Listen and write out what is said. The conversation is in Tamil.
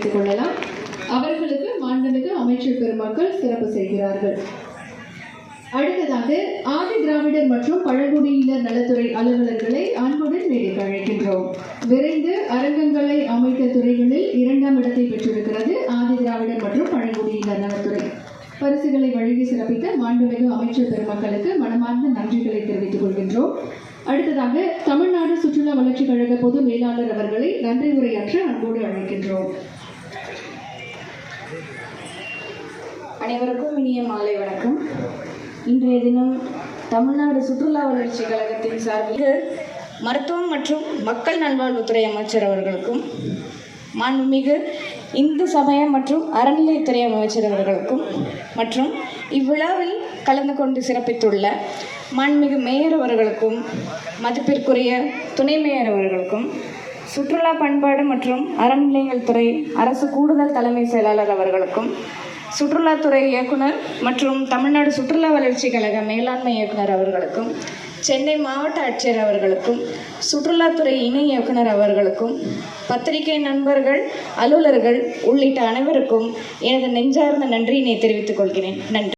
எடுத்துக் கொள்ளலாம். அவர்களுக்கு மாண்புமிகு அமைச்சர் பெருமக்கள் சிறப்பு செய்கிறார்கள். அடுத்ததாக ஆதி திராவிடர் மற்றும் பழங்குடியினர் நலத்துறை அலுவலர்களை அன்புடன் மேடைக்கு அழைக்கின்றோம். விரைந்து அரங்கங்களை அமைத்த துறைகளில் இரண்டாம் இடத்தை பெற்றிருக்கிறது ஆதி திராவிடர் மற்றும் பழங்குடியினர் நலத்துறை. பரிசுகளை வழங்கி சிறப்பித்த மாண்புமிகு அமைச்சர் பெருமக்களுக்கு மனமார்ந்த நன்றிகளை தெரிவித்துக் கொள்கின்றோம். அடுத்ததாக தமிழ்நாடு சுற்றுலா வளர்ச்சிக் கழக பொது மேலாளர் அவர்களை நன்றி உரையாற்ற அன்போடு அழைக்கின்றோம். அனைவருக்கும் இனிய மாலை வணக்கம். இன்றைய தினம் தமிழ்நாடு சுற்றுலா வளர்ச்சி கழகத்தின் சார்பில் மருத்துவம் மற்றும் மக்கள் நல்வாழ்வுத்துறை அமைச்சர் அவர்களுக்கும் மாண்புமிகு இந்து சமயம் மற்றும் அறநிலையத்துறை அமைச்சர் அவர்களுக்கும் மற்றும் இவ்விழாவில் கலந்து கொண்டு சிறப்பித்துள்ள மாண்புமிகு மேயர் அவர்களுக்கும் மதிப்பிற்குரிய துணை மேயர் அவர்களுக்கும் சுற்றுலா பண்பாடு மற்றும் அறநிலையங்கள் துறை அரசு கூடுதல் தலைமை செயலாளர் அவர்களுக்கும் சுற்றுலாத்துறை இயக்குனர் மற்றும் தமிழ்நாடு சுற்றுலா வளர்ச்சி கழக மேலாண்மை இயக்குனர் அவர்களுக்கும் சென்னை மாவட்ட ஆட்சியர் அவர்களுக்கும் சுற்றுலாத்துறை இணை இயக்குனர் அவர்களுக்கும் பத்திரிகை நண்பர்கள் அலுவலர்கள் உள்ளிட்ட அனைவருக்கும் எனது நெஞ்சார்ந்த நன்றியினை தெரிவித்துக் கொள்கிறேன். நன்றி.